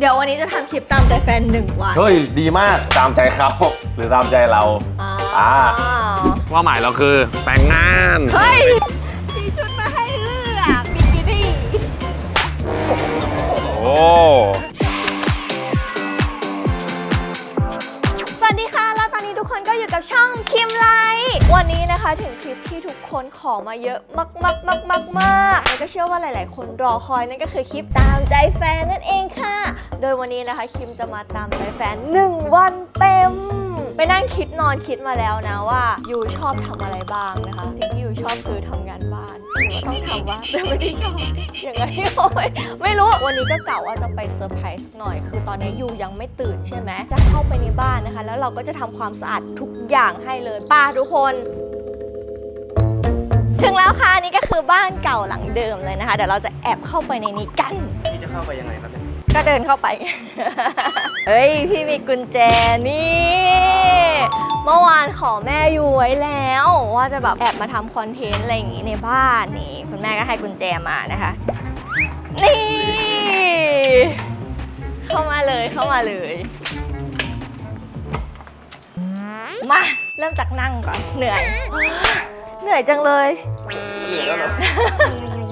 เดี๋ยววันนี้จะทำคลิปตามใจแฟนหนึ่งวันเฮ้ย ดีมากตามใจเขา หรือตามใจเราอ่าอ่า ว่าหมายเราคือแต่งงาน เฮ้ยมีชุดมาให้เลือกบิกินี่โอ้สวัสดีค่ะ แล้วตอนนี้ทุกคนก็อยู่กับช่องคิมไลท์ วันนี้นะคะถึงคลิปที่ทุกคนขอมาเยอะมากมากมากมากมากแล้วก็เชื่อว่าหลาย ๆ คนรอคอยนั่นก็คือคลิปตามใจแฟนนั่นเองค่ะ โดยวันนี้นะคะคิมจะมาตามใจแฟน 1 วันเต็ม ไปนั่งคิดนอนคิดมาแล้วนะว่ายูชอบทำอะไรบ้างนะคะ สิ่งที่ยูชอบคือทำงาน ต้องทำว่าแต่ไม่ได้ชอบยังไรโอ้ยไม่รู้ วันนี้ก็กะว่าจะไปเซอร์ไพรส์หน่อย คือตอนนี้ยูยังไม่ตื่นใช่ไหมจะเข้าไปในบ้านนะคะ แล้วเราก็จะทำความสะอาดทุกอย่างให้เลยป้าทุกคน ถึงแล้วค่ะนี่ก็คือบ้านเก่าหลังเดิมเลยนะคะ เดี๋ยวเราจะแอบเข้าไปในนี้กันพี่จะเข้าไปยังไงครับ ก็เดินเข้าไป เฮ้ย พี่มีกุญแจนี่ เมื่อวานขอแม่อยู่ไว้แล้ว ว่าจะแบบแอบมาทำคอนเทนต์อะไรอย่างงี้ในบ้านนี่ คุณแม่ก็ให้กุญแจมานะคะ นี่ เข้ามาเลยเข้ามาเลย มาเริ่มจากนั่งก่อนเหนื่อย เหนื่อยจังเลย เหนื่อยแล้วเหรอ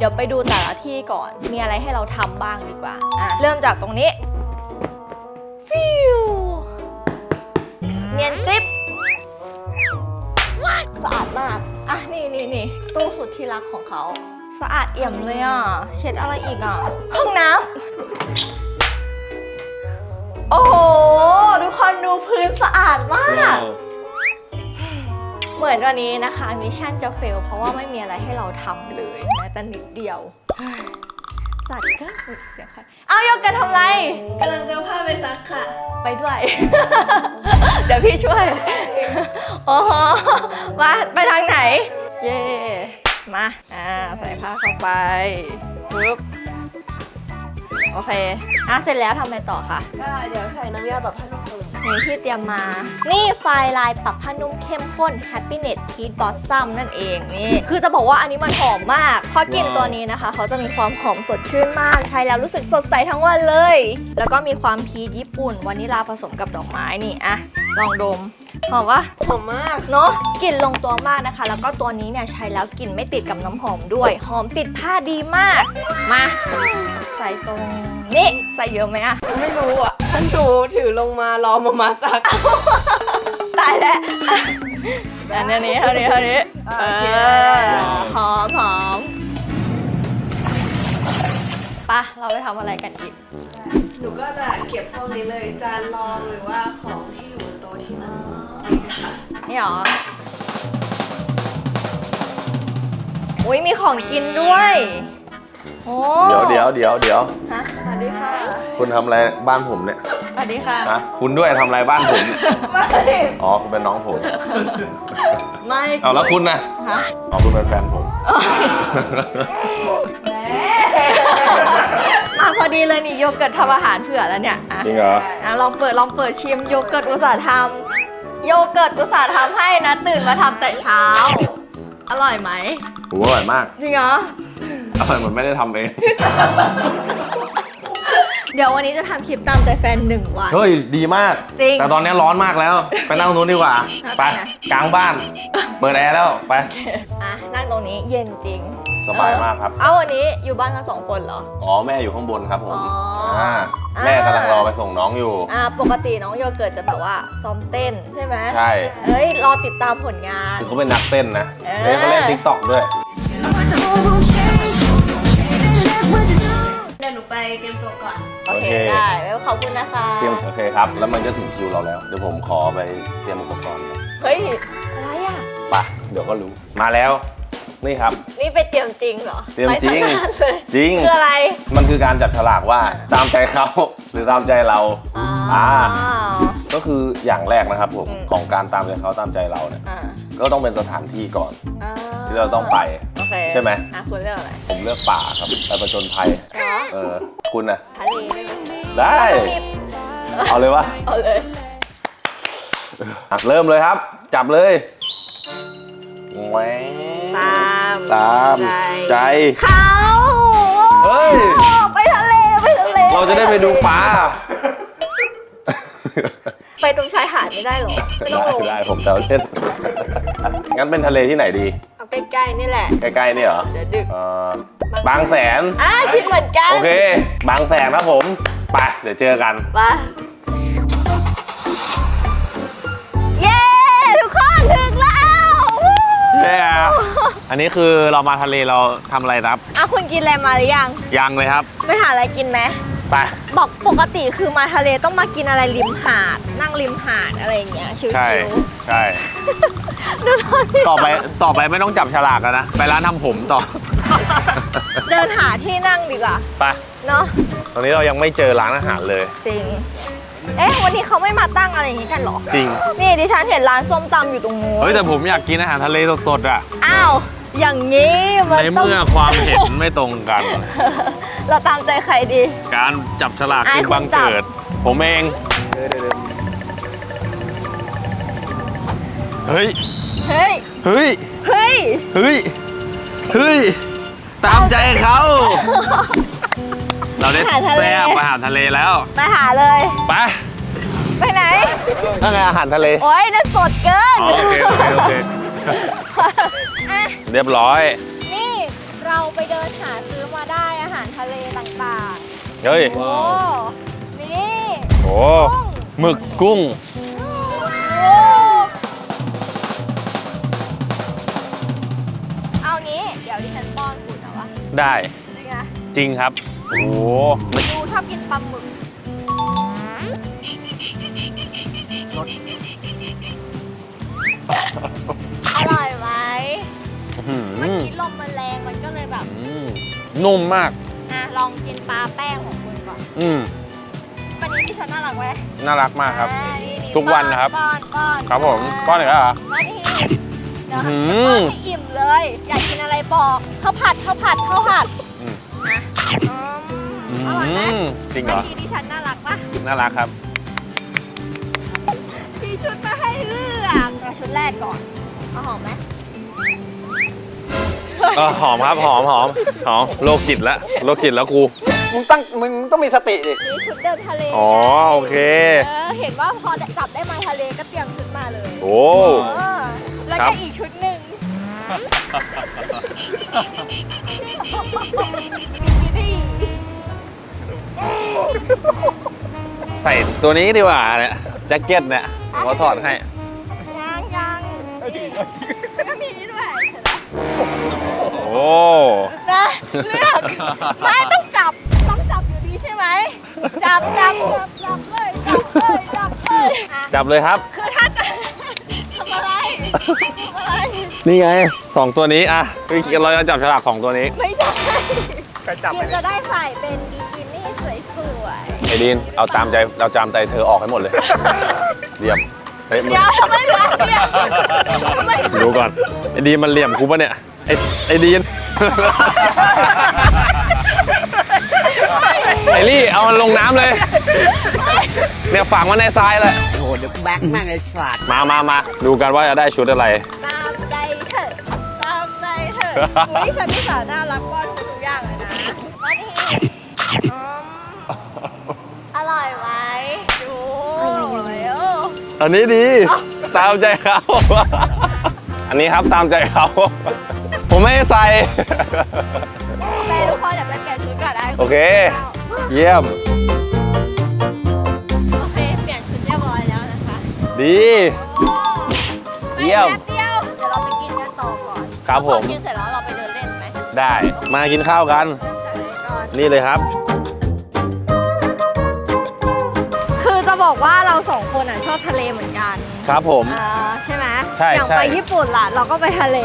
ดี๋ยวไปดูแต่ละที่ก่อน มีอะไรให้เราทำบ้างดีกว่าอะเริ่มจากตรงนี้ฟิวเนียนกริบสะอาดมาก อะ นี่นี่นี่ตู้สุดที่รักของเขา สะอาดเอี่ยมเลยอะ เช็ดอะไรอีกอะ ห้องน้ำ โอ้โห ทุกคนดูพื้นสะอาดมาก เหมือนวันนี้นะคะมิชชั่นจะเฟลเพราะว่าไม่มีอะไรให้เราทำเลยแม้แต่นิดเดียว สัตว์ก็อุ๊ยเสียงใครเอาโยกกันทำไร กำลังจะเอาผ้าไปซักค่ะ ไปด้วย เดี๋ยวพี่ช่วย โอ้โหมาไปทางไหน เย่มา อ่า ใส่ผ้าเข้าไปปึ๊บโอเค อะ เสร็จแล้วทำอะไรต่อคะ ก็เดี๋ยวใส่น้ำยาแบบผ้านุ่ม นี่ที่เตรียมมา นี่ไฟลายปรับผ้านุ่มเข้มข้น Happiness Peach Blossom นั่นเองนี่ คือจะบอกว่าอันนี้มันหอมมากเพราะกลิ่นตัวนี้นะคะ เขาจะมีความหอมสดชื่นมาก ใช้แล้วรู้สึกสดใสทั้งวันเลย แล้วก็มีความพีชญี่ปุ่นวานิลาผสมกับดอกไม้นี่อะลองดมหอมปะหอมมากเนาะกลิ่นลงตัวมากนะคะ แล้วก็ตัวนี้เนี่ยใช้แล้วกลิ่นไม่ติดกับน้ำหอมด้วย หอมติดผ้าดีมาก มา ใส่ตรง นี่ใส่เยอะไหมอะไม่รู้อะฉันดูถือลงมารอมามาซักตายแล้วอะอันนี้เท่านี้เท่านี้เอโอเคอหอมหอมปะเราไปทำอะไรกันอีก หนูก็จะเก็บพวกนี้เลยจานรองหรือว่าของที่อยู่บนโต๊ะที่นั่งนี่หรออุ้ยมีของกินด้วย โอ้เดี๋ยวเดี๋ยวเดี๋ยวเดี๋ยวฮะสวัสดีค่ะคุณทำอะไรบ้านผมเนี่ยสวัสดีค่ะนะคุณด้วยทำอะไรบ้านผมไม่อ๋อคุณเป็นน้องผมไม่เอาแล้วคุณนะฮะอ๋อคุณเป็นแฟนผมมาพอดีเลยนี่โยเกิร์ตทำอาหารเผื่อแล้วเนี่ยอะจริงเหรออะลองเปิดลองเปิดชิมโยเกิร์ตอุตสาห์ทำโยเกิร์ตอุตสาห์ทำให้นะตื่นมาทำแต่เช้า อร่อยไหมโหอร่อยมาก จริงเหรอ อร่อยเหมือนไม่ได้ทำเอง เดี๋ยววันนี้จะทำคลิปตามใจแฟนหนึ่งวัน เฮ้ย ดีมาก จริงแต่ตอนนี้ร้อนมากแล้ว ไปนั่งตรงนู้นดีกว่าอะไปไปไหนกลางบ้าน เปิดแอร์แล้ว ไป อะนั่งตรงนี้เย็นจริงสบายมากครับ เอ้าวันนี้อยู่บ้านกันสองคนเหรอ อ๋อ แม่อยู่ข้างบนครับผมอ๋ออ่าแม่กำลังรอไปส่งน้องอยู่ อ่าปกติน้องโยเกิร์ตจะแบบว่าซ้อมเต้นใช่ไหมใช่เอ้ยรอติดตามผลงาน คือเขาเป็นนักเต้นนะเออเล่นเขาเล่นทิกตอกด้วย เดี๋ยวหนูไปเตรียมตัวก่อน โอเค โอเค ได้แล้วขอบคุณนะคะ เตรียมโอเคครับ แล้วมันก็ถึงคิวเราแล้ว เดี๋ยวผมขอไปเตรียมอุปกรณ์ก่อนเฮ้ย อะไรอะ ไปเดี๋ยวก็รู้ มาแล้ว นี่ครับ นี่ไปเตรียมจริงเหรอเตรียมจริง ไปสักงานเลยจริง คืออะไร มันคือการจับฉลากว่าตามใจเขา หรือตามใจเรา อ๋ออ่า ก็คืออย่างแรกนะครับผม อืม ของการตามใจเขาตามใจเราเนี่ย อ่าก็ต้องเป็นสถานที่ก่อน อ่า ที่เราต้องไป โอเคใช่ไหม อะคุณเลือกอะไรผมเลือกป่าครับไปประจนภัย เหรอเออ คุณนะทะเลได้ไหมได้เอาเลยวะเอาเลยอะเริ่มเลยครับ จับเลยแหวตามตามใจใจ เขาเฮ้ย ไปทะเล ไปทะเลเราจะได้ไปดูปลา ไปตรงชายหาดไม่ได้เหรอไม่ต้องได้ลงได้ผมจะเล่น งั้นเป็นทะเลที่ไหนดี เอาใกล้ๆนี่แหละ ใกล้ๆนี่เหรอเดี๋ยวดึกเอ่อบางแสน อะคิดเหมือนกันโอเค บางแสนนะผม ไป เดี๋ยวเจอกันไปเย้ทุกคนถึงแล้วเนี่ยอันนี้คือเรามาทะเลเราทำอะไรครับ อะคุณกินอะไรมาหรือยัง ยังเลยครับ ไปหาอะไรกินไหม ไป บอกปกติคือมาทะเลต้องมากินอะไรริมหาด นั่งริมหาดอะไรอย่างเงี้ยชิวใช่ ใช่ ๆดูตอนที่ต่อไป ต่อไปไม่ต้องจับฉลากแล้วนะ ไปร้านทำผมต่อ เดินหาที่นั่งดีกว่าไป เนาะตอนนี้เรายังไม่เจอร้านอาหารเลย จริง เอ๊ะวันนี้เขาไม่มาตั้งอะไรอย่างงี้กันเหรอ จริง นี่ดิฉันเห็นร้านส้มตำอยู่ตรงนู้นเฮ้ยแต่ผมอยากกินอาหารทะเลสดๆอะ อ้าว อย่างงี้มันในต้อง เมื่อความเห็นไม่ตรงกัน เราตามใจใครดี การจับฉลากอะคือบังคุณจับเกิด ผมเอง เฮ้ย เฮ้ย เฮ้ย เฮ้ย เฮ้ย เฮ้ย ตามใจเขา เราได้อาหารทะเล แซ่บอาหารทะเลแล้วไปหาเลย ไปไปไหน นั่นไงอาหารทะเล โอ๊ยนั่นสดเกิน อ๋อโอเค โอเค โอเค อะ เรียบร้อย นี่เราไปเดินหาซื้อมาได้อาหารทะเลต่างเฮ้ย ๆ โอ้นี่โอ้หมึกกุ้ง โอ้เอานี้เดี๋ยวดิฉันป้อนคุณนะวะได้ นี่ไงจริงครับ โอ้ดูชอบกินปลาหมึกอร่ มื่ออกี้ลมมันแรงมันก็เลยแบบอืมนุ่มมาก อะลองกินปลาแป้งของคุณก่อนอืมวันนี้ดิฉันน่ารักไหมน่ารักมากครับอ่านี่ทุกวันนะครับ ป้อนป้อนครับผมก้อนอีกแล้วเหรอ ป้อนนี่เดี๋ยวอื้ป้อหืออนให้อิ่มเลย อยากกินอะไรบอกข้าวผัดข้าวผัดข้าวผัดอืมนะอือืมอร่อยไหมมจริงเหรอ วันนี้ดิฉันน่ารักปะ น่ารักครับ มีชุดมาให้เลือกเอาชุดแรกก่อนเอาหอมไหม เออหอมครับหอมหอมหอมโรคจิตแล้วโรคจิตแล้วกูมึงตั้งมึงต้องมีสติดิมีชุดเดินทะเลอ๋อโอเคเออเห็นว่าพอจับได้มาทะเลก็เตรียมชุดมาเลยโอ้เออแล้วครัก็บอีกชุดหนึ่งบิกินี่ใส่ตัวนี้ดีกว่าเนี่ยแจ็คเก็ตเนี่ยผมก็ถอดให้ยังยัง นะเลือกไม่ต้องจับต้องจับอยู่ดีใช่ไหมจับจับจับจับเลยจับเลยจับเลยอะจับเลยครับ คือถ้าจะทำอะไรทำอะไรนี่ไงสองตัวนี้อะเราจะจับฉลากของตัวนี้ไม่ใช่ไปจับยิมจะได้ใส่เป็นบิกินี่สวยไอ้ดินเอาตามใจเราจามใจเธอออกให้หมดเลยเรียบเฮ้ยๆมึงเดี๋ยวทำไมเหลือเนี่ยทำไมดูก่อนไอ้ดีนมันเหลี่ยมกูปะเนี่ย ไอ้ไอ้ดีน ไอ้ลี่ เอามันลงน้ำเลย เนี่ยฝังมันในทรายเลยโอ้โหเดี๋ยวแบ็คแม่งไอ้สัตว์มามามาดูกันว่าจะได้ชุดอะไร ตามใจเถอะตามใจเถอะอุ้ยฉันนี่สาน่ารักป้อนทุกอย่างเลยนะมานี่อืมอร่อยไหมดูโอ้อันนี้ดี ตามใจเขา อันนี้ครับตามใจเขาผม ไม่ให้ใส่โอเคทุกคนเดี๋ยวไปเปลี่ยนชุดก่อนได้โอเค เยี่ยม โอเค เปลี่ยนชุดเรียบร้อยแล้วนะคะดีโอ้เยี่ยมแป๊บเดียวเดี๋ยวเราไปกินกันต่อก่อนครับผม พอกินเสร็จแล้วเราไปเดินเล่นไหมได้ มากินข้าวกันเริ่มจากไหนก่อน นี่เลยครับ คือจะบอกว่าเราสองคนอะชอบทะเลเหมือนกันครับผม อ่าใช่ไหมใช่อย่างใช่ ไปญี่ปุ่นล่ะ เราก็ไปทะเล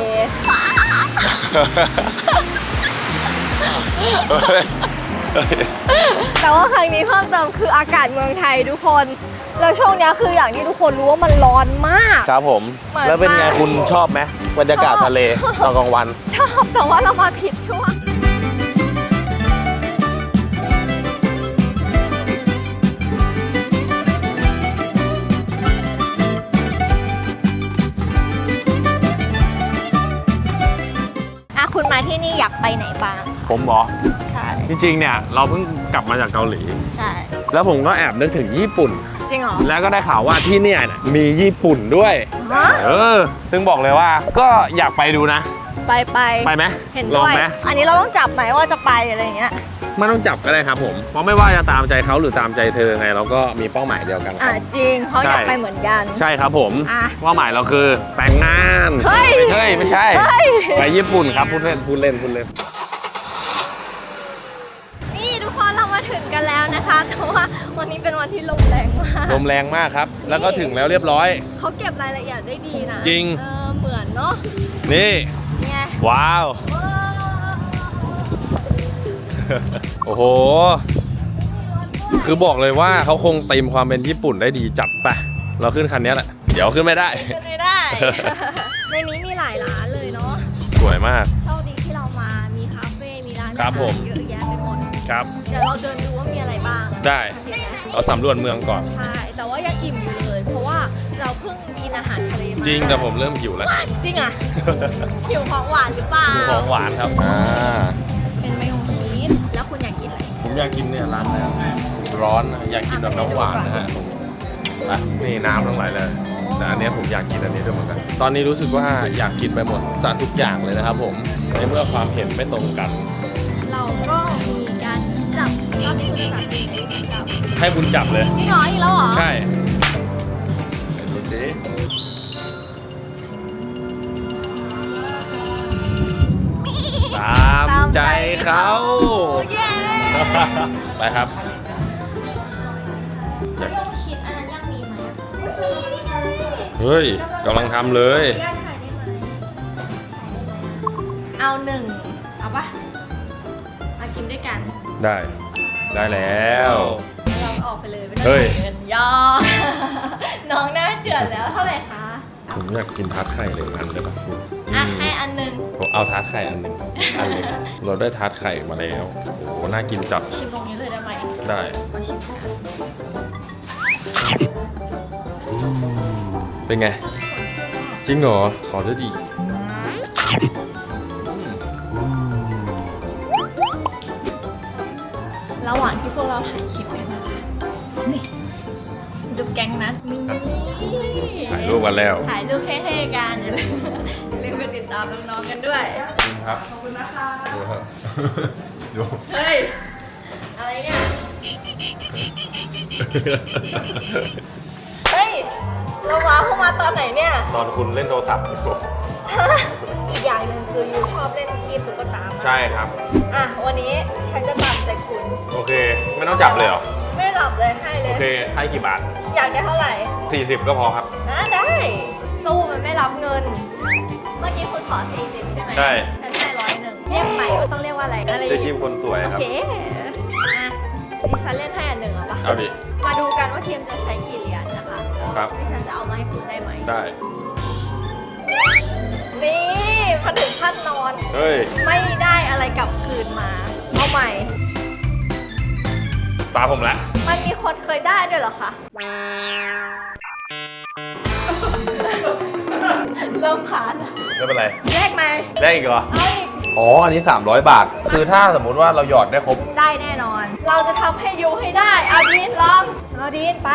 แต่ว่าครั้งนี้เพิ่มเติมคืออากาศเมืองไทยทุกคน แล้วช่วงเนี้ยคืออย่างที่ทุกคนรู้ว่ามันร้อนมาก ครับผมเหมือนแล้วเป็นไงมากคุณชอบไหมบรรยากาศทะเลตอนกลางวัน ชอบแต่ว่าเรามาผิดช่วง ที่นี่อยากไปไหนบ้างคะผมเหรอ ใช่จริงๆ เนี่ยเราเพิ่งกลับมาจากเกาหลี ใช่แล้วผมก็แอบนึกถึงญี่ปุ่น จริงเหรอ แล้วก็ได้ข่าวว่าที่เนี่ยน่ะมีญี่ปุ่นด้วย ฮะ เออ ซึ่งบอกเลยว่าก็อยากไปดูนะ ไปไปไปไหมเห็นลอด้งวย ไหมอันนี้เราต้องจับไหมว่าจะไปอะไรอย่างเงี้ย ไม่ต้องจับก็ได้ครับผมเพราะไม่ว่าจะตามใจเขาหรือตามใจเธอไงเราก็มีเป้าหมายเดียวกันคอ่ารับ จริงเพราะอยากใช่ ไปเหมือนกัน ใช่ครับผมอะเป้าหมายเราคือ แต่งงานเฮ้ย ไม่ใช่ไม่ใช่ เฮ้ย ไปญี่ปุ่นครับพูดเล่นพูดเล่นพูดเล่น นี่ทุกคนเรามาถึงกันแล้วนะคะแต่ว่าวันนี้เป็นวันที่ลมแรงมากลมแรงมากครับ แล้วก็ถึงแล้วเรียบร้อย เขาเก็บรายละเอียดได้ดีนะจริง เออเหมือนเนาะนี่ไงว้าว โอ้โห คือบอกเลยว่าเขาคงเต็มความเป็นญี่ปุ่นได้ดีจัดไปเราขึ้นคันนี้แหละ เดี๋ยวขึ้นไม่ได้ ขึ้นไม่ได้ ในนี้มีหลายร้านเลยเนาะ สวยมากโชคดีที่เรามา มีคาเฟ่ มีร้านครับผมอาหาเยอะแยะไปหมด ครับ เดี๋ยวเราเดินดูว่ามีอะไรบ้าง ได้โอเคไหมเราสำรวจเมืองก่อน ใช่ แต่ว่ายังอิ่มอยู่เลย เพราะว่าเราเพิ่งกินอาหารทะเลมาจริงแต่ผมเริ่มหิวแล้ว จริงอะหิวของหวานหรือเปล่ามีของหวานครับ อ่า เป็นมายองชีส แล้วคุณอยากกินอะไรผมอยากกินเนี่ยร้านนี้ร้อนนะอยากกินแบบน้ำหวานนะฮะอะนี่น้ำทั้งหลายเลย แต่อันเนี้ยผมอยากกินอันนี้ด้วยเหมือนกัน ตอนนี้รู้สึกว่าอยากกินไปหมดสารทุกอย่างเลยนะครับผมในเมื่อความเห็นไม่ตรงกัน เราก็มีการจับรอบนี้คุณจับเองหรือคุณจับให้คุณจับเลยจริงเหรออีกแล้วเหรอใช่ดูสิ ใจเขาเย้ไปครับมายองชีสอันนั้นยังมีไหมมีนี่ไงเฮ้ยกำลังทำเลยญาตถ่ายได้ไหมเอาหนึ่งเอาปะมากินด้วยกันได้ ได้แล้วเราออกไปเลยไม่ต้องเฮ้ยเงินย่อน้องหน้าเจือนแล้วเท่าไหร่คะ ผมอยากกินทาร์ตไข่หนึ่งอันได้ปะคุณอะ ให้อันหนึ่งผมเอาทาร์ตไข่อันหนึ่งอันหนึ่งเราได้ทาร์ตไข่มาแล้วโอ้โหน่ากินจัดชิมตรงนี้เลยได้ไหมได้มาชิมกันเป็นไง จริงเหรอขอด้วยดีระหว่างที่พวกเราถ่ายคลิปกันนะคะนี่ดูแก๊งนะนี่ถ่ายรูปกันแล้ว ถ่ายรูปเท่ๆกันอย่าลืมอย่าลืมไป ติดตามน้องๆกันด้วย จริงครับ ขอบคุณนะคะดูครับ ดูเฮ้ย อะไรเนี่ย เฮ้ยเรามาเข้ามาตอนไหนเนี่ย ตอนคุณเล่นโทรศัพท์อยู่อีกอย่างหนึ่งคือยูชอบเล่นคีบตุ๊กตามากใช่ครับ อะ วันนี้ฉันจะตามใจคุณ โอเค ไม่ต้องจับเลยเหรอ ไม่หลับเลยให้เลโอย เค ให้กี่บาท อยากได้เท่าไหร่40 ก็พอครับ นะได้ ตู้มันไม่รับเงิน เมื่อกี้คุณขอ 40 ใช่ไหมใช่ ฉันให้ร้อยหนึ่งเรียกใหม่ว่าต้องเรียกว่าอะไรอะไรเจ๊คิมคนสวยโอครับ เคอะดิฉันเล่นให้อันหนึ่งเอาปะเอาดิ มาดูกันว่าทีมจะใช้กี่เหรียญนะคะแล้วครับ ดิฉันจะเอามาให้คุณได้ไหมได้ นี่มาถึงขั้นนอน เฮ้ย ไม่ได้อะไรกลับคืนมา เอาใหม่ ตาผมละ มันมีคนเคยได้ด้วยเหรอคะ เริ่มผ่านแล้วไม่เป็นไรแลกไหมได้อีกเหรอ เอาอีก อ๋อ อันนี้ 300 บาท คือถ้าสมมุติว่าเราหยอดได้ครบ ได้แน่นอน เราจะทำให้ยูให้ได้เอาดีนลองเอาดีนไป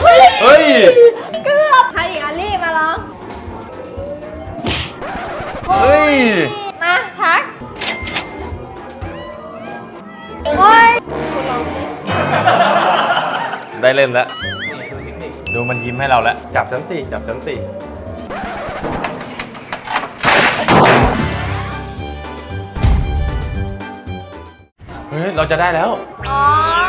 เฮ้ยเฮ้ย เกือบให้อีกอันลี่มาลองเฮ้ย มาทักโอ้ยคุณลองสิได้เล่นแล้ว ดูมันยิ้มให้เราแล้ว จับชั้นสี่จับชั้นสี่เฮ้ยเราจะได้แล้ว อ๋อ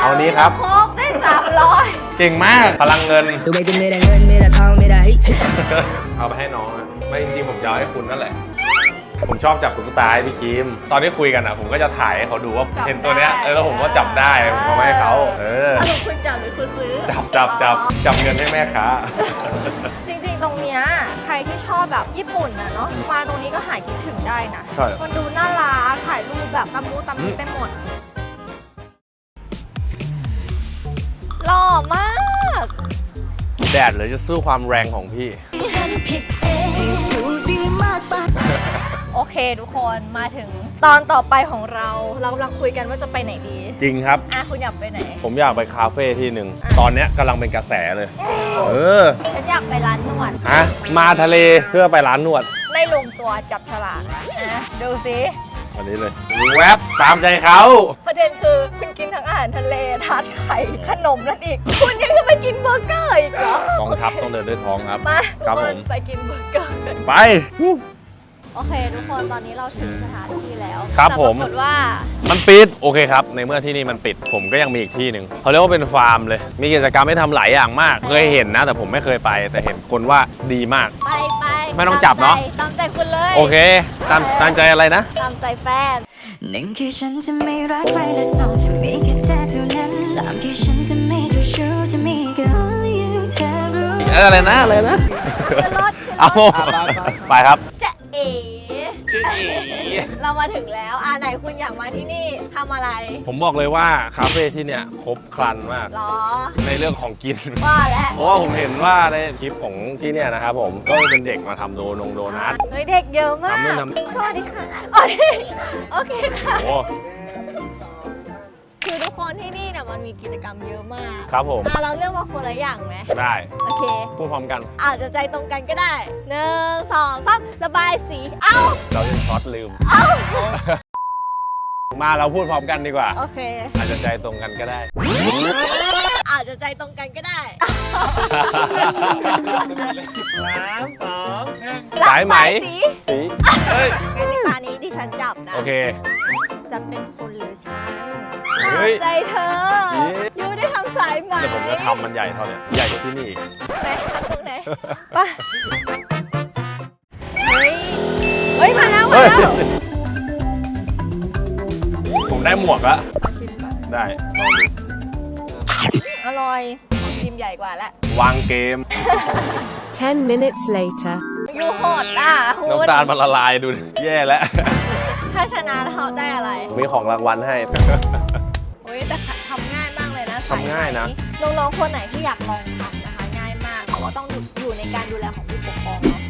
เอาอันนี้ครับ ครบได้สามร้อยเก่งมาก พลังเงิน Tu baby mira gun, mira tao, mira hey. เอาไปให้น้องอะไม่จริงๆผมจะเอาให้คุณนั่นแหละ ผมชอบจับตุ๊กตาให้พี่กิม ตอนที่คุยกันอะ ผมก็จะถ่ายให้เขาดูว่าเห็นตัวเนี้ยเออแล้วผมก็จับได้ผมก็ไม่ให้เขาเออ สรุปคุณจับหรือคุณซื้อจับจับจับอ๋อจับเงินให้แม่ค้า จริงๆ ตรงเนี้ยใครที่ชอบแบบญี่ปุ่นนะเนาะมาตรงนี้ก็หายคิดถึงได้นะ ใช่ มันดูน่ารักถ่ายรูปแบบตะมูตะมีไปหมดหล่อมาก แดดเลยจะสู้ความแรงของพี่ Tu di mak ba, โอ เคทุกคนมาถึงตอนต่อไปของเรา เรากำลังคุยกันว่าจะไปไหนดีจริงครับ อะคุณอยากไปไหน ผมอยากไปคาเฟ่ที่หนึ่งอะตอนเนี้ยกำลังเป็นกระแสเลย เออฉันอยากไปร้านนวดฮะมาทะเลเพื่อไปร้านนวดไม่ลงตัวจับฉลากนะดูสิวันนี้เลยแวบตามใจเขา ประเด็นคือคุณกินทั้งอาหารทะเลทาร์ตไข่ขนมนั่นอีก คุณยังจะไปกินเบอร์เกอร์อีกเหรอกองทัพต้องเดินด้วยท้องครับมาครับทุกผนม ไปกินเบอร์เกอร์กัน ไป โอเค ทุกคนตอนนี้เราถึงสถานที่แล้วครับแต่ผม ปรากฏว่ามันปิด โอเคครับ ในเมื่อที่นี่มันปิดผมก็ยังมีอีกที่หนึ่งเขาเรียกว่าเป็นฟาร์มเลย มีกิจกรรมให้ทำหลายอย่างมาก เคยเห็นนะ แต่ผมไม่เคยไป แต่เห็นคนว่าดีมาก ไปไปไม่ต้องจับเนอะ ตามใจคุณเลยโอเค ตามตามใจอะไรนะ ตามใจแฟน หนึ่งคือฉันจะไม่รักใครและสองจะมีแค่เธอเท่านั้นสามคือฉันจะไม่เจ้าชู้จะมีแค่ only you เธอรู้ เอออะไรนะ อะไรนะ ขึ้นรถขึ้นรถ เอาไปครับจะเอ๋เรามาถึงแล้วอ่าไหนคุณอยากมาที่นี่ทำอะไรผมบอกเลยว่าคาเฟ่ที่เนี่ยครบครันมาก หรอ ในเรื่องของกิน ว่าแล้วเพราะว่าผมเห็นว่าในคลิปของที่เนี่ยนะครับผมก็เป็นเด็กมาทำโดนงโดนัท เฮ้ยเด็กเยอะมากทำนู่นทำสวัสดีค่ะอ๋อโอเคค่ะ โอ้ คือทุกคนที่นี่เนี่ยมันมีกิจกรรมเยอะมากครับผม อะเราเลือกมาคนละอย่างไหมได้โอเค พูดพร้อมกัน อาจจะใจตรงกันก็ได้หนึ่งสองสามระบายสีเอ้าเราจะช็อตลืม มาเราพูดพร้อมกันดีกว่า โอเค อาจจะใจตรงกันก็ได้ อาจจะใจตรงกันก็ได้สายไหม ระบสีสีเฮ้ยกติกานี้ดิฉันจับนะโอเค จะเป็นคุณหรือฉัน เฮ้ยตามใจเธอเย้ยูได้ทำสายไหมเดี๋ยวผมจะทำมันใหญ่เท่าเนี้ยใหญ่กว่าที่นี่อีกไหนทำตรงไหนไปเฮ้ยเฮ้ย มาแล้ว มาเฮ้ยแล้ว ผมได้หมวกแล้วเอาชิมก่อนได้ลองดูอร่อยของชิมใหญ่กว่าละวางเกม 10 minutes later. ยูโหดอะคุณน้ำตาลมันละลายดูดิแย่แล้ว ถ้าชนะแล้วเขาได้อะไร มีของรางวัลให้ มากเลยนะทำง่ายนะสไหมน้องๆคนไหนที่อยากลองทำนะคะ ง่ายมากแต่ว่าต้องอยู่ในการดูแลของผู้ปกครองเนาะ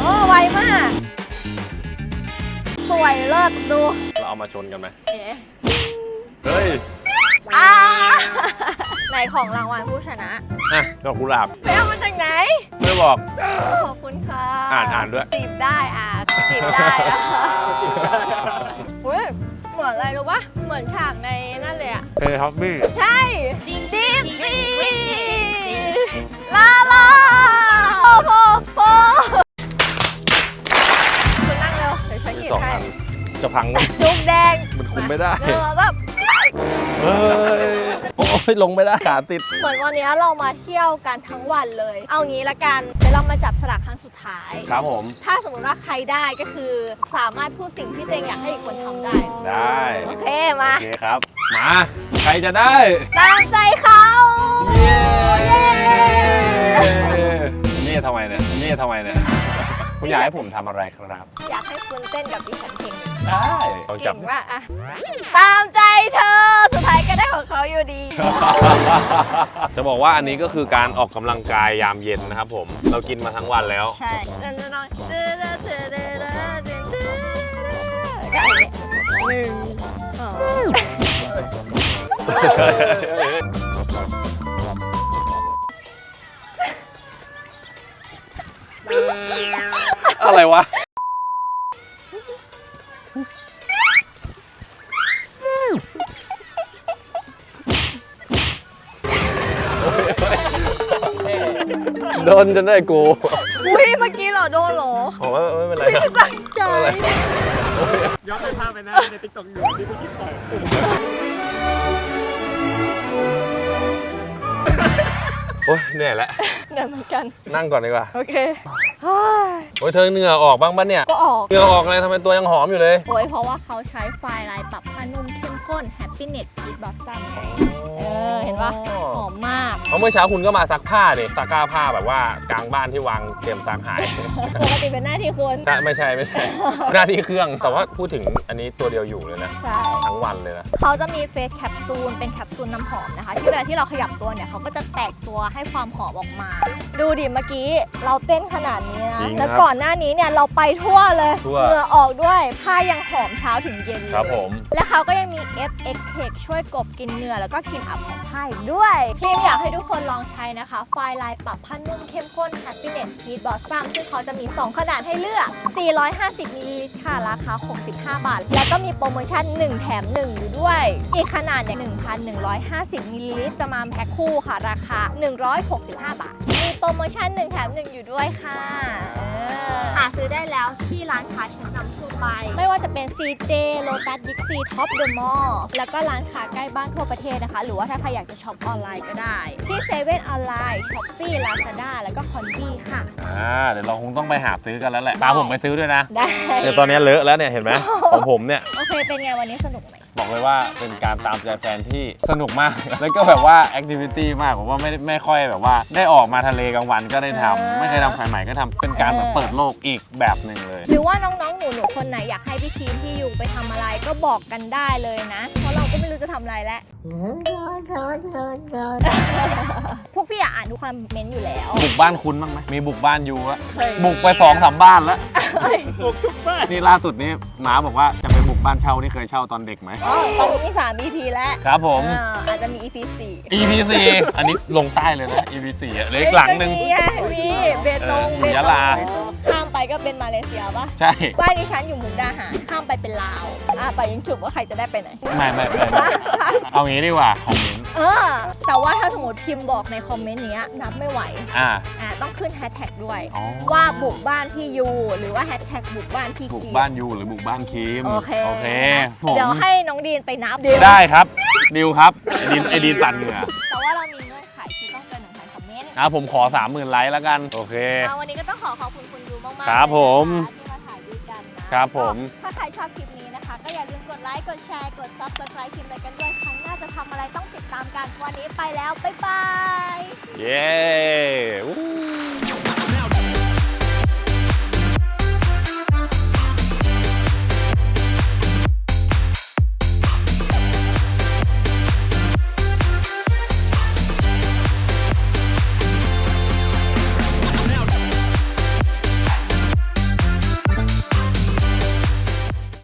โอ้ไวมาก สวยเลิศดูเราเอามาชนกันไหมเอ๊ะเฮ้ยอ่าไหนของรางวัลผู้ชนะอะดอกกุหลาบไปเอามาจากไหน ไม่บอก ขอบคุณค่ะอ่านอ่านด้วย จีบได้อะจีบได้อะเฮ้ยเหมือนอะไรรู้ปะเหมือนฉากในนั่น เลยอะเฮ้ยท็อปปี้ใช่จริงดิฟซี่ลาลาโปโปโปคุณนั่งเร็วเดี๋ยวฉันหยิบสองให้อันจะพังไหมลูกแดงมันคุมไม่ได้เดี๋ยวเราแบบเฮ้ยโอ้ยลงไม่ได้ขาติด เหมือนวันนี้เรามาเที่ยวกันทั้งวันเลย เอางี้ละกันเดี๋ยวเรามาจับสลากครั้งสุดท้าย ครับผม ถ้าสมมติว่าใครได้ก็คือสามารถพูดสิ่งที่ตัวเองอยากให้อีกคนทำได้ ได้ โอเคมา โอเคครับ มา ใครจะได้ ตามใจเขาเย้เย้นี่ทำไมเนี่ยนี่ทำไมเนี่ยคุณอยากให้ผมทำอะไรครับ อยากให้คุณเต้นกับดิฉันเพลงหนึ่งได้ลองจับเก่งว่ากอะตามใจเธอ สุดท้ายก็ได้ของเขาอยู่ดี จะบอกว่าอันนี้ก็คือการออกกำลังกายยามเย็นนะครับผม เรากินมาทั้งวันแล้ว ใช่เดินๆๆเดินๆๆเดินๆๆเดินๆๆก็อย่างเงี้ยหนึ่งสอง อะไรวะ โดนจนได้กูอุ้ยเมื่อกี้เหรอโดนเหรอผมว่าไม่เป็นไรครับ ตั้งใจ ย้อนไปภาพไปนะในติ๊กต็อกอยู่ที่เมื่อกี้ต่อย โอ้ยเหนื่อยแล้วเหนื่อยเหมือนกัน นั่งก่อนดีกว่า โอเคเฮ้ยโอ้ยเธอเหงื่อออกบ้างปะเนี่ย ก็ออก เหงื่อออกอะไรทำไมตัวยังหอมอยู่เลย โอ้ยเพราะว่าเขาใช้ไฟล์ลายปรับผ้านุ่มเข้มข้น Happiness Peach Blossom เออ เห็นปะหอมมาก เพราะเมื่อเช้าคุณก็มาซักผ้าดิตะกร้าผ้าแบบว่ากลางบ้านที่วางเตรียมซักหายปกติเป็นหน้าที่คุณน่ะไม่ใช่ไม่ใช่ หน้าที่เครื่องแต่ว่าพูดถึงอันนี้ตัวเดียวอยู่เลยนะ ใช่ ทั้งวันเลยนะ เขาจะมีเฟสแคปซูลเป็นแคปซูลน้ำหอมนะคะ ที่เวลาที่เราขยับตัวเนี่ยเขาก็จะแตกตัวให้ความหอมออกมา ดูดิเมื่อกี้เราเต้นขนาดนี้นะจริงครับแล้วก่อนหน้านี้เนี่ยเราไปทั่วเลยทั่ว เหงื่อออกด้วยผ้ายังหอมเช้าถึงเย็นเลย ครับผม และเขาก็ยังมี FX Tech ช่วยกลบกลินเหงื่อแล้วก็กลิ่นอับของผ้าอีกด้วยทีมอยากให้ทุกคนลองใช้นะคะ ไฟล์ลายปรับผ้านุ่มเข้มข้น Happiness Peach Blossom ซึ่งเขาจะมี 2 ขนาดให้เลือก 450มิลลิลิตรค่ะ ราคา 65 บาท แล้วก็มีโปรโมชั่น 1 แถม 1 อยู่ด้วย อีกขนาดเนี่ย1,150มิลลิลิตรจะมาแพ็คคู่ค่ะ ราคา 165 บาท มีโปรโมชั่น 1 แถม 1 อยู่ด้วยค่ะ หาซื้อได้แล้วที่ร้านค้าชั้นนำทั่วไป ไม่ว่าจะเป็น CJ Lotus Dixie Top The Mall แล้วก็ร้านค้าใกล้บ้านทั่วประเทศนะคะ หรือว่าถ้าใครอยากจะช็อปออนไลน์ก็ได้ ที่เซเว่นออนไลน์ Shopee Lazada แล้วก็ Konbi ค่ะ อ่าเดี๋ยวเราคงต้องไปหาซื้อกันแล้วแหละตามผมไปซื้อด้วยนะ ได้ เดี๋ยวตอนนี้เลอะแล้วเนี่ยเห็นไหมของผมเนี่ย โอเค เป็นไงวันนี้สนุกไหม บอกเลยว่าเป็นการตามใจแฟนที่สนุกมาก แล้วก็แบบว่าแอคทิวิตี้มากผมว่าไม่ได้ไม่ค่อยแบบว่า ได้ออกมาทะเลกลางวันก็ได้ทำไม่เคยทำสายใหม่ก็ทำเป็นการแบบเปิดโลกอีกแบบหนึ่งเลย หรือว่าน้องๆ หนูๆคนไหนอยากให้พี่ทีมพี่ยูไปทำอะไรก็บอกกันได้เลยนะ เพราะเราก็ไม่รู้จะทำอะไรแล้ว พวกพี่อยากอ่านทุกคอมเมนต์อยู่แล้ว บุกบ้านคุณบ้างไหมมีบุกบ้านยูอะเฮ้ยบุกไปสองสามบ้านแล้ว บุกทุกบ้านนี่ล่าสุดนี้หมาบอกว่าจะไป บุกบ้านเช่านี่เคยเช่าตอนเด็กไหม อ๋อตอนนี้มี3 EP แล้วครับผม อ่าอาจจะมี EP 4 EP 4อันนี้ลงใต้เลยนะ EP 4อะเหลยอีกหลังหนึ่ง มีไงมีเบตงเออเบตยะลา ข้ามไปก็เป็นมาเลเซียปะใช่ บ้านดิฉันอยู่มุกดาหารข้ามไปเป็นลาวอะไปยิงฉุบว่าใครจะได้ไปไหน ไม่ไม่ไม่ไม่เอางี้ดีกว่าคอมเมนต์ เออ แต่ว่าถ้าสมมติพิมพ์บอกในคอมเมนต์เนี้ยนับไม่ไหวอ่า อ่าต้องขึ้นแฮชแท็กด้วย อ๋อ ว่าบุกบ้านพี่ยู หรือว่าแฮชแท็กบุกบ้านพี่บุกคีบ้านยูหรือบุกบ้านคิมโอเค โอเคผมเดี๋ยวให้น้องดีนไปนับได้ครับ ดิวครับไอดีนไอดีนตัดเหงื่อแต่ว่าเรามีเงื่อนไขคือต้องเกินหนึ่งพันคอมเมนต์อะผมขอ 30,000ไลค์แล้วกัน โอเค อ่าวันนี้ก็ต้องขอขอบคุณคุณยูมากๆครับผมเลยนะคะที่มาถ่ายด้วยกันนะครับผม ก็ถ้าใคร ค์ กดแชร์ กด subscribe คลิปอะไรกันด้วย ครั้งหน้าจะทำอะไรต้องติดตามกัน วันนี้ไปแล้ว บ๊ายบาย เย้